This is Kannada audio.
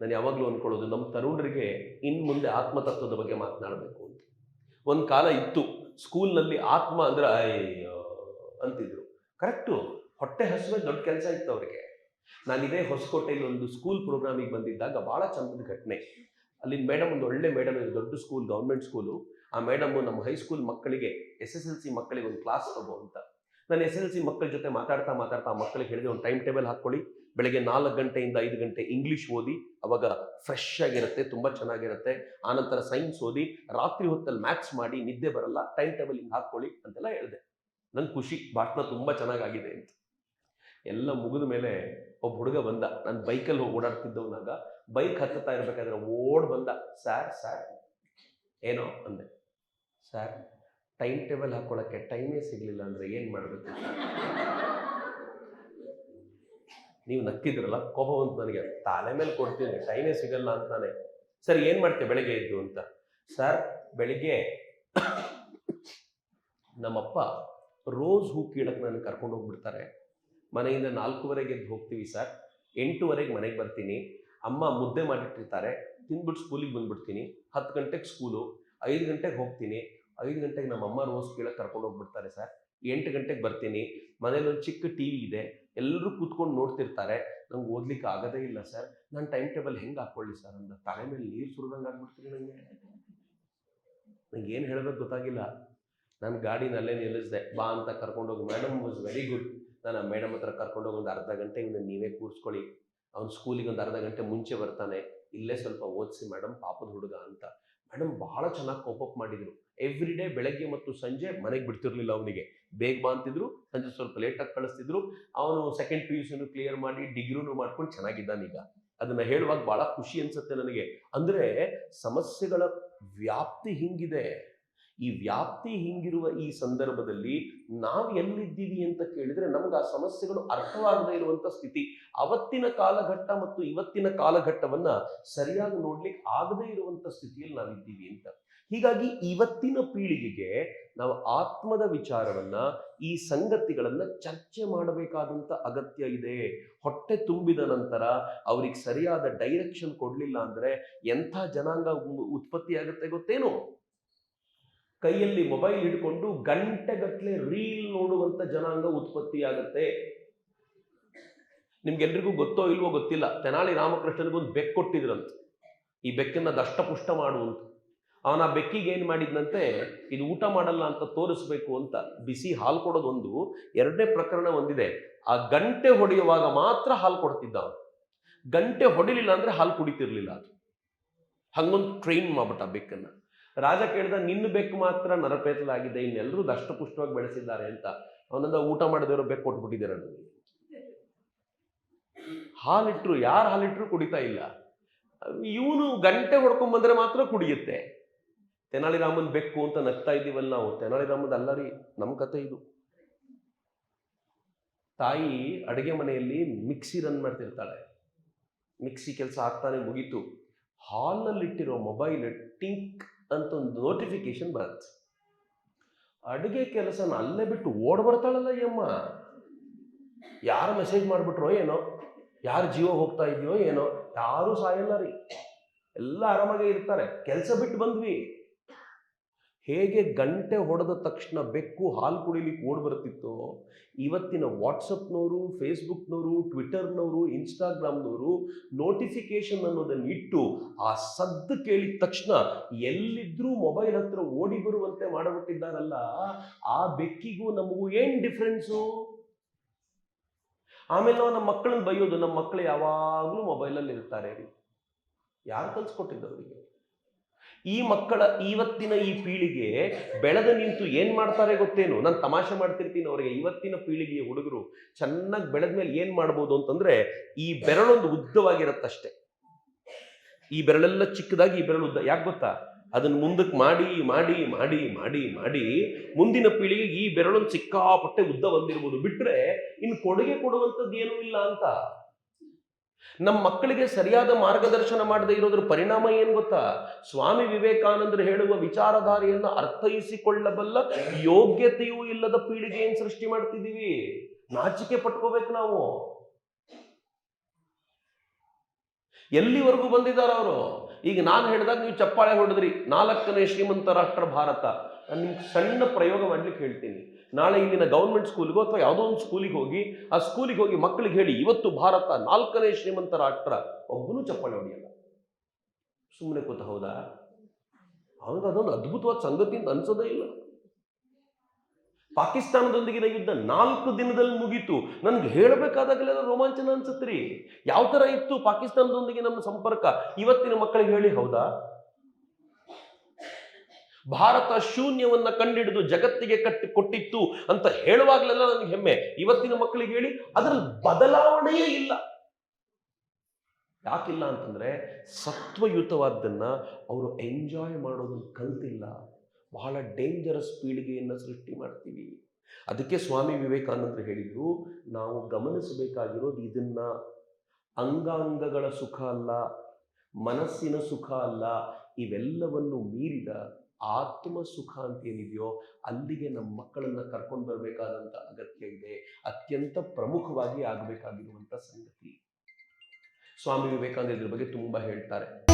ನಾನು ಯಾವಾಗಲೂ ಅಂದ್ಕೊಳ್ಳೋದು ನಮ್ಮ ತರುಣರಿಗೆ ಇನ್ನು ಮುಂದೆ ಆತ್ಮತತ್ವದ ಬಗ್ಗೆ ಮಾತನಾಡಬೇಕು ಅಂತ. ಒಂದು ಕಾಲ ಇತ್ತು ಸ್ಕೂಲ್ನಲ್ಲಿ ಆತ್ಮ ಅಂದ್ರೆ ಅಯ್ಯೋ ಅಂತಿದ್ರು. ಕರೆಕ್ಟು ಹೊಟ್ಟೆ ಹಸುವೆ ದೊಡ್ಡ ಕೆಲಸ ಇತ್ತು ಅವರಿಗೆ. ನಾನು ಇದೇ ಹೊಸಕೋಟೆಯಲ್ಲಿ ಒಂದು ಸ್ಕೂಲ್ ಪ್ರೋಗ್ರಾಮಿಗೆ ಬಂದಿದ್ದಾಗ ಭಾಳ ಚಂದದ ಘಟನೆ. ಅಲ್ಲಿ ಮೇಡಮ್ ಒಂದು ಒಳ್ಳೆ ಮೇಡಮ್ ಇದೆ ದೊಡ್ಡ ಸ್ಕೂಲ್ ಗೌರ್ಮೆಂಟ್ ಸ್ಕೂಲು ಆ ಮೇಡಮ್ ನಮ್ಮ ಹೈಸ್ಕೂಲ್ ಮಕ್ಕಳಿಗೆ ಎಸ್ ಎಸ್ ಎಲ್ ಸಿ ಮಕ್ಕಳಿಗೆ ಒಂದು ಕ್ಲಾಸ್ ತಗೋ ಅಂತ. ನಾನು ಎಸ್ ಎಲ್ ಸಿ ಮಕ್ಕಳ ಜೊತೆ ಮಾತಾಡ್ತಾ ಮಾತಾಡ್ತಾ ಮಕ್ಕಳಿಗೆ ಹೇಳಿದೆ, ಒಂದು ಟೈಮ್ ಟೇಬಲ್ ಹಾಕ್ಕೊಳ್ಳಿ. ಬೆಳಗ್ಗೆ ನಾಲ್ಕು ಗಂಟೆಯಿಂದ ಐದು ಗಂಟೆ ಇಂಗ್ಲಿಷ್ ಓದಿ, ಅವಾಗ ಫ್ರೆಶ್ ಆಗಿರುತ್ತೆ, ತುಂಬ ಚೆನ್ನಾಗಿರುತ್ತೆ. ಆನಂತರ ಸೈನ್ಸ್ ಓದಿ, ರಾತ್ರಿ ಹೊತ್ತಲ್ಲಿ ಮ್ಯಾಥ್ಸ್ ಮಾಡಿ, ನಿದ್ದೆ ಬರಲ್ಲ ಟೈಮ್ ಟೇಬಲ್ ಹಿಂಗೆ ಹಾಕ್ಕೊಳ್ಳಿ ಅಂತೆಲ್ಲ ಹೇಳಿದೆ. ನಂಗೆ ಖುಷಿ ಭಾಷಣ ತುಂಬ ಚೆನ್ನಾಗಾಗಿದೆ ಅಂತ. ಎಲ್ಲ ಮುಗಿದ ಮೇಲೆ ಒಬ್ಬ ಹುಡುಗ ಬಂದ. ನಾನು ಬೈಕಲ್ಲಿ ಹೋಗಿ ಓಡಾಡ್ತಿದ್ದವನಾಗ, ಬೈಕ್ ಹತ್ತುತ್ತಾ ಇರಬೇಕಾದ್ರೆ ಓಡ್ ಬಂದ. ಸ್ಯಾರ್ ಸ್ಯಾರ್ ಏನೋ ಅಂದೆ. ಸರ್ ಟೈಮ್ ಟೇಬಲ್ ಹಾಕೊಳ್ಳೋಕ್ಕೆ ಟೈಮೇ ಸಿಗಲಿಲ್ಲ ಅಂದರೆ ಏನು ಮಾಡಬೇಕು? ನೀವು ನಕ್ಕಿದ್ರಲ್ಲ, ಕೋಪ ಬಂತು ನನಗೆ. ತಲೆ ಮೇಲೆ ಕೊಡ್ತೀನಿ ಟೈಮೇ ಸಿಗಲ್ಲ ಅಂತಾನೆ ಸರ್, ಏನು ಮಾಡ್ತೀಯ ಬೆಳಗ್ಗೆ ಇದ್ದು ಅಂತ? ಸರ್, ಬೆಳಿಗ್ಗೆ ನಮ್ಮಪ್ಪ ರೋಸ್ ಹೂ ಕೀಳಕ್ಕೆ ನಾನು ಕರ್ಕೊಂಡು ಹೋಗ್ಬಿಡ್ತಾರೆ. ಮನೆಯಿಂದ ನಾಲ್ಕೂವರೆಗೆ ಎದ್ದು ಹೋಗ್ತೀವಿ ಸರ್. ಎಂಟೂವರೆಗೆ ಮನೆಗೆ ಬರ್ತೀನಿ. ಅಮ್ಮ ಮುದ್ದೆ ಮಾಡಿಟ್ಟಿರ್ತಾರೆ. ತಿಂದ್ಬಿಟ್ಟು ಸ್ಕೂಲಿಗೆ ಬಂದ್ಬಿಡ್ತೀನಿ. ಹತ್ತು ಗಂಟೆಗೆ ಸ್ಕೂಲು, ಐದು ಗಂಟೆಗೆ ಹೋಗ್ತೀನಿ. ಐದು ಗಂಟೆಗೆ ನಮ್ಮ ಅಮ್ಮ ರೋಸ್ ಕೀಳಕ್ಕೆ ಕರ್ಕೊಂಡು ಹೋಗ್ಬಿಡ್ತಾರೆ ಸರ್. ಎಂಟು ಗಂಟೆಗೆ ಬರ್ತೀನಿ. ಮನೇಲಿ ಒಂದು ಚಿಕ್ಕ ಟಿ ವಿ ಇದೆ. ಎಲ್ಲರೂ ಕೂತ್ಕೊಂಡು ನೋಡ್ತಿರ್ತಾರೆ. ನಂಗೆ ಓದ್ಲಿಕ್ಕೆ ಆಗೋದೇ ಇಲ್ಲ ಸರ್. ನಾನು ಟೈಮ್ ಟೇಬಲ್ ಹೆಂಗೆ ಹಾಕ್ಕೊಳ್ಳಿ ಸರ್? ಅಂದ ತಲೆ ಮೇಲೆ ನೀರು ಸುರಿದಂಗೆ ಆಗ್ಬಿಡ್ತೀನಿ ನನಗೆ ನಂಗೆ ಏನು ಹೇಳಬೇಕು ಗೊತ್ತಾಗಿಲ್ಲ. ನಾನು ಗಾಡಿನಲ್ಲೇ ನಿಲ್ಲಿಸಿದೆ. ಬಾ ಅಂತ ಕರ್ಕೊಂಡೋಗಿ ಮೇಡಮ್ ವಾಸ್ ವೆರಿ ಗುಡ್ ನಾನು ಆ ಮೇಡಮ್ ಹತ್ರ ಕರ್ಕೊಂಡೋಗಿ ಒಂದು ಅರ್ಧ ಗಂಟೆ ಇವನ್ನ ನೀವೇ ಕೂರಿಸ್ಕೊಳ್ಳಿ. ಅವ್ನು ಸ್ಕೂಲಿಗೆ ಒಂದು ಅರ್ಧ ಗಂಟೆ ಮುಂಚೆ ಬರ್ತಾನೆ. ಇಲ್ಲೇ ಸ್ವಲ್ಪ ಓದಿಸಿ ಮೇಡಮ್ ಪಾಪದ ಹುಡುಗ ಅಂತ. ಮೇಡಮ್ ಬಹಳ ಚೆನ್ನಾಗಿ ಕೋಪಪ್ ಮಾಡಿದ್ರು. ಎವ್ರಿ ಡೇ ಬೆಳಗ್ಗೆ ಮತ್ತು ಸಂಜೆ ಮನೆಗೆ ಬಿಡ್ತಿರ್ಲಿಲ್ಲ ಅವನಿಗೆ. ಬೇಗ ಬಾ ಅಂತಿದ್ರು, ಸಂಜೆ ಸ್ವಲ್ಪ ಲೇಟಾಗಿ ಕಳಿಸ್ತಿದ್ರು. ಅವನು ಸೆಕೆಂಡ್ ಪಿ ಯು ಕ್ಲಿಯರ್ ಮಾಡಿ ಡಿಗ್ರಿನೂ ಮಾಡ್ಕೊಂಡು ಚೆನ್ನಾಗಿದ್ದಾನೆ ಈಗ. ಅದನ್ನ ಹೇಳುವಾಗ ಬಹಳ ಖುಷಿ ಅನ್ಸುತ್ತೆ ನನಗೆ. ಅಂದ್ರೆ ಸಮಸ್ಯೆಗಳ ವ್ಯಾಪ್ತಿ ಹಿಂಗಿದೆ. ಈ ವ್ಯಾಪ್ತಿ ಹಿಂಗಿರುವ ಈ ಸಂದರ್ಭದಲ್ಲಿ ನಾವು ಎಲ್ಲಿದ್ದೀವಿ ಅಂತ ಕೇಳಿದ್ರೆ ನಮ್ಗೆ ಆ ಸಮಸ್ಯೆಗಳು ಅರ್ಥವಾಗದೇ ಇರುವಂತ ಸ್ಥಿತಿ. ಅವತ್ತಿನ ಕಾಲಘಟ್ಟ ಮತ್ತು ಇವತ್ತಿನ ಕಾಲಘಟ್ಟವನ್ನ ಸರಿಯಾಗಿ ನೋಡ್ಲಿಕ್ಕೆ ಆಗದೇ ಇರುವಂತ ಸ್ಥಿತಿಯಲ್ಲಿ ನಾವಿದ್ದೀವಿ ಅಂತ. ಹೀಗಾಗಿ ಇವತ್ತಿನ ಪೀಳಿಗೆಗೆ ನಾವು ಆತ್ಮದ ವಿಚಾರವನ್ನ, ಈ ಸಂಗತಿಗಳನ್ನ ಚರ್ಚೆ ಮಾಡಬೇಕಾದಂತ ಅಗತ್ಯ ಇದೆ. ಹೊಟ್ಟೆ ತುಂಬಿದ ನಂತರ ಅವ್ರಿಗೆ ಸರಿಯಾದ ಡೈರೆಕ್ಷನ್ ಕೊಡ್ಲಿಲ್ಲ ಅಂದ್ರೆ ಎಂಥ ಜನಾಂಗ ಉತ್ಪತ್ತಿ ಆಗುತ್ತೆ ಗೊತ್ತೇನು? ಕೈಯಲ್ಲಿ ಮೊಬೈಲ್ ಹಿಡ್ಕೊಂಡು ಗಂಟೆಗಟ್ಟಲೆ ರೀಲ್ ನೋಡುವಂತ ಜನಾಂಗ ಉತ್ಪತ್ತಿ ಆಗತ್ತೆ ನಿಮ್ಗೆಲ್ರಿಗೂ ಗೊತ್ತೋ ಇಲ್ವೋ ಗೊತ್ತಿಲ್ಲ. ತೆನಾಲಿ ರಾಮಕೃಷ್ಣನಿಗೊಂದು ಬೆಕ್ಕು ಕೊಟ್ಟಿದ್ರಂತ. ಈ ಬೆಕ್ಕನ್ನ ದಷ್ಟಪುಷ್ಟ ಮಾಡುವಂತ. ಅವನ ಬೆಕ್ಕಿಗೆ ಏನು ಮಾಡಿದ್ನಂತೆ, ಇದು ಊಟ ಮಾಡಲ್ಲ ಅಂತ ತೋರಿಸ್ಬೇಕು ಅಂತ ಬಿಸಿ ಹಾಲು ಕೊಡೋದೊಂದು ಎರಡನೇ ಪ್ರಕರಣ ಒಂದಿದೆ. ಆ ಗಂಟೆ ಹೊಡೆಯುವಾಗ ಮಾತ್ರ ಹಾಲು ಕೊಡ್ತಿದ್ದ ಅವನು. ಗಂಟೆ ಹೊಡಿಲಿಲ್ಲ ಅಂದ್ರೆ ಹಾಲು ಕುಡಿತಿರ್ಲಿಲ್ಲ ಅದು. ಹಂಗೊಂದು ಟ್ರೈನ್ ಮಾಡ್ಬಿಟ್ಟ ಬೆಕ್ಕನ್ನ. ರಾಜ ಕೇಳಿದ ನಿನ್ನ ಬೆಕ್ಕು ಮಾತ್ರ ನರಪೇತಲಾಗಿದೆ ಇನ್ನೆಲ್ಲರೂ ದಷ್ಟಪುಷ್ಟವಾಗಿ ಬೆಳೆಸಿದ್ದಾರೆ ಅಂತ. ಅವನಂದ ಊಟ ಮಾಡಿದವರು ಬೆಕ್ಕು ಕೊಟ್ಬಿಟ್ಟಿದ್ದಾರೆ ನನಗೆ ಹಾಲಿಟ್ರು, ಯಾರು ಹಾಲಿಟ್ರು ಕುಡಿತಾ ಇಲ್ಲ. ಇವನು ಗಂಟೆ ಹೊಡ್ಕೊಂಡ್ ಬಂದ್ರೆ ಮಾತ್ರ ಕುಡಿಯುತ್ತೆ. ತೆನಾಲಿರಾಮನ್ ಬೆಕ್ಕು ಅಂತ ನಗ್ತಾ ಇದ್ದೀವಲ್ಲ ನಾವು. ತೆನಾಲಿರಾಮನ್ ಅಲ್ಲ ರೀ ನಮ್ಮ ಕತೆ ಇದು. ತಾಯಿ ಅಡುಗೆ ಮನೆಯಲ್ಲಿ ಮಿಕ್ಸಿ ರನ್ ಮಾಡ್ತಿರ್ತಾಳೆ. ಮಿಕ್ಸಿ ಕೆಲಸ ಆಗ್ತಾನೆ ಮುಗೀತು. ಹಾಲ್ನಲ್ಲಿಟ್ಟಿರೋ ಮೊಬೈಲ್ ಟಿಂಕ್ ಅಂತ ಒಂದು ನೋಟಿಫಿಕೇಶನ್ ಬರುತ್ತೆ. ಅಡುಗೆ ಕೆಲಸನ ಅಲ್ಲೇ ಬಿಟ್ಟು ಓಡ್ ಬರ್ತಾಳಲ್ಲ ಯಮ್ಮ ಯಾರು ಮೆಸೇಜ್ ಮಾಡಿಬಿಟ್ರೋ ಏನೋ? ಯಾರು ಜೀವ ಹೋಗ್ತಾ ಇದೆಯೋ ಏನೋ? ಯಾರೂ ಸಾಯಲ್ಲ ರೀ. ಎಲ್ಲ ಆರಾಮಾಗೇ ಇರ್ತಾರೆ. ಕೆಲಸ ಬಿಟ್ಟು ಬಂದ್ವಿ. ಹೇಗೆ ಗಂಟೆ ಹೊಡೆದ ತಕ್ಷಣ ಬೆಕ್ಕು ಹಾಲು ಕುಡಿಲಿಕ್ಕೆ ಓಡ್ ಬರ್ತಿತ್ತೋ, ಇವತ್ತಿನ ವಾಟ್ಸಪ್ನವರು, ಫೇಸ್ಬುಕ್ನವರು, ಟ್ವಿಟರ್ನವರು, ಇನ್ಸ್ಟಾಗ್ರಾಮ್ನವರು ನೋಟಿಫಿಕೇಶನ್ ಅನ್ನೋದನ್ನು ಇಟ್ಟು ಆ ಸದ್ದು ಕೇಳಿದ ತಕ್ಷಣ ಎಲ್ಲಿದ್ರೂ ಮೊಬೈಲ್ ಹತ್ರ ಓಡಿ ಬರುವಂತೆ ಮಾಡಿಬಿಟ್ಟಿದ್ದಾರಲ್ಲ, ಆ ಬೆಕ್ಕಿಗೂ ನಮಗೂ ಏನು ಡಿಫ್ರೆನ್ಸು ಆಮೇಲೆ ನಾವು ನಮ್ಮ ಮಕ್ಕಳನ್ನ ಬೈಯೋದು, ನಮ್ಮ ಮಕ್ಕಳು ಯಾವಾಗಲೂ ಮೊಬೈಲಲ್ಲಿ ಇರ್ತಾರೆ ರೀ. ಯಾರು ಕಲ್ಸ್ಕೊಟ್ಟಿದ್ದವರಿಗೆ ಈ ಮಕ್ಕಳ ಇವತ್ತಿನ ಈ ಪೀಳಿಗೆ ಬೆಳೆದು ನಿಂತು ಏನ್ ಮಾಡ್ತಾರೆ ಗೊತ್ತೇನು? ನಾನು ತಮಾಷೆ ಮಾಡ್ತಿರ್ತೀನಿ ಅವರಿಗೆ. ಇವತ್ತಿನ ಪೀಳಿಗೆಯ ಹುಡುಗರು ಚೆನ್ನಾಗಿ ಬೆಳೆದ ಮೇಲೆ ಏನ್ ಮಾಡ್ಬೋದು ಅಂತಂದ್ರೆ ಈ ಬೆರಳೊಂದು ಉದ್ದವಾಗಿರತ್ತಷ್ಟೇ. ಈ ಬೆರಳೆಲ್ಲ ಚಿಕ್ಕದಾಗಿ ಈ ಬೆರಳು ಉದ್ದ, ಯಾಕೆ ಗೊತ್ತಾ? ಅದನ್ನ ಮುಂದಕ್ಕೆ ಮಾಡಿ ಮಾಡಿ ಮಾಡಿ ಮಾಡಿ ಮಾಡಿ ಮುಂದಿನ ಪೀಳಿಗೆ ಈ ಬೆರಳೊಂದು ಸಿಕ್ಕಾಪಟ್ಟೆ ಉದ್ದ ಬಂದಿರ್ಬೋದು. ಬಿಟ್ರೆ ಇನ್ನು ಕೊಡುಗೆ ಕೊಡುವಂಥದ್ದು ಏನೂ ಇಲ್ಲ ಅಂತ. ನಮ್ಮ ಮಕ್ಕಳಿಗೆ ಸರಿಯಾದ ಮಾರ್ಗದರ್ಶನ ಮಾಡದೇ ಇರೋದ್ರ ಪರಿಣಾಮ ಏನು ಗೊತ್ತಾ? ಸ್ವಾಮಿ ವಿವೇಕಾನಂದರು ಹೇಳುವ ವಿಚಾರಧಾರೆಯನ್ನು ಅರ್ಥೈಸಿಕೊಳ್ಳಬಲ್ಲ ಯೋಗ್ಯತೆಯೂ ಇಲ್ಲದ ಪೀಳಿಗೆಯನ್ನು ಸೃಷ್ಟಿ ಮಾಡ್ತಿದ್ದೀವಿ. ನಾಚಿಕೆ ಪಟ್ಕೋಬೇಕು ನಾವು. ಎಲ್ಲಿವರೆಗೂ ಬಂದಿದ್ದಾರೆ ಅವರು? ಈಗ ನಾನು ಹೇಳಿದಾಗ ನೀವು ಚಪ್ಪಾಳೆ ಹೊಡೆದ್ರಿ. ನಾಲ್ಕನೇ ಶ್ರೀಮಂತ ರಾಷ್ಟ್ರ ಭಾರತ. ನಾನು ನಿಮ್ಗೆ ಸಣ್ಣ ಪ್ರಯೋಗ ಮಾಡ್ಲಿಕ್ಕೆ ಹೇಳ್ತೀನಿ. ನಾಳೆ ಇಲ್ಲಿನ ಗೌರ್ಮೆಂಟ್ ಸ್ಕೂಲಿಗೋ ಅಥವಾ ಯಾವುದೋ ಒಂದು ಸ್ಕೂಲಿಗೆ ಹೋಗಿ, ಆ ಸ್ಕೂಲಿಗೆ ಹೋಗಿ ಮಕ್ಕಳಿಗೆ ಹೇಳಿ, ಇವತ್ತು ಭಾರತ ನಾಲ್ಕನೇ ಶ್ರೀಮಂತ ರಾಷ್ಟ್ರ. ಒಬ್ಬನೂ ಚಪ್ಪಾಳೆ ಹೊಡೆಯಲ್ಲ. ಸುಮ್ಮನೆ ಕೂತ, ಹೌದಾ? ಅವನಿಗೆ ಅದೊಂದು ಅದ್ಭುತವಾದ ಸಂಗತಿ ಅಂತ ಅನ್ಸೋದೇ ಇಲ್ಲ. ಪಾಕಿಸ್ತಾನದೊಂದಿಗಿನ ಯುದ್ಧ ನಾಲ್ಕು ದಿನದಲ್ಲಿ ಮುಗೀತು. ನನ್ಗೆ ಹೇಳಬೇಕಾದಾಗಲೆಲ್ಲ ರೋಮಾಂಚನ ಅನ್ಸತ್ರಿ ಯಾವ ತರ ಇತ್ತು ಪಾಕಿಸ್ತಾನದೊಂದಿಗೆ ನಮ್ಮ ಸಂಪರ್ಕ? ಇವತ್ತಿನ ಮಕ್ಕಳಿಗೆ ಹೇಳಿ, ಹೌದಾ? ಭಾರತ ಶೂನ್ಯವನ್ನ ಕಂಡಿಡಿದು ಜಗತ್ತಿಗೆ ಕಟ್ಟಿ ಕೊಟ್ಟಿತ್ತು ಅಂತ ಹೇಳುವಾಗಲೆಲ್ಲ ನನಗೆ ಹೆಮ್ಮೆ. ಇವತ್ತಿನ ಮಕ್ಕಳಿಗೆ ಹೇಳಿ, ಅದರಲ್ಲಿ ಬದಲಾವಣೆಯೇ ಇಲ್ಲ. ಯಾಕಿಲ್ಲ ಅಂತಂದ್ರೆ, ಸತ್ವಯುತವಾದ್ದನ್ನ ಅವರು ಎಂಜಾಯ್ ಮಾಡೋದನ್ನು ಕಲ್ತಿಲ್ಲ. ಬಹಳ ಡೇಂಜರಸ್ ಪೀಳಿಗೆಯನ್ನು ಸೃಷ್ಟಿ ಮಾಡ್ತೀವಿ. ಅದಕ್ಕೆ ಸ್ವಾಮಿ ವಿವೇಕಾನಂದರು ಹೇಳಿದ್ರು, ನಾವು ಗಮನಿಸಬೇಕಾಗಿರೋದು ಇದನ್ನ. ಅಂಗಾಂಗಗಳ ಸುಖ ಅಲ್ಲ, ಮನಸ್ಸಿನ ಸುಖ ಅಲ್ಲ, ಇವೆಲ್ಲವನ್ನು ಮೀರಿದ ಆತ್ಮ ಸುಖ ಅಂತ ಏನಿದೆಯೋ ಅಲ್ಲಿಗೆ ನಮ್ಮ ಮಕ್ಕಳನ್ನ ಕರ್ಕೊಂಡು ಬರಬೇಕಾದಂತ ಅಗತ್ಯ ಇದೆ. ಅತ್ಯಂತ ಪ್ರಮುಖವಾಗಿ ಆಗಬೇಕಾಗಿರುವಂತ ಸಂಗತಿ. ಸ್ವಾಮಿ ವಿವೇಕಾನಂದ ಇದ್ರ ಬಗ್ಗೆ ತುಂಬಾ ಹೇಳ್ತಾರೆ.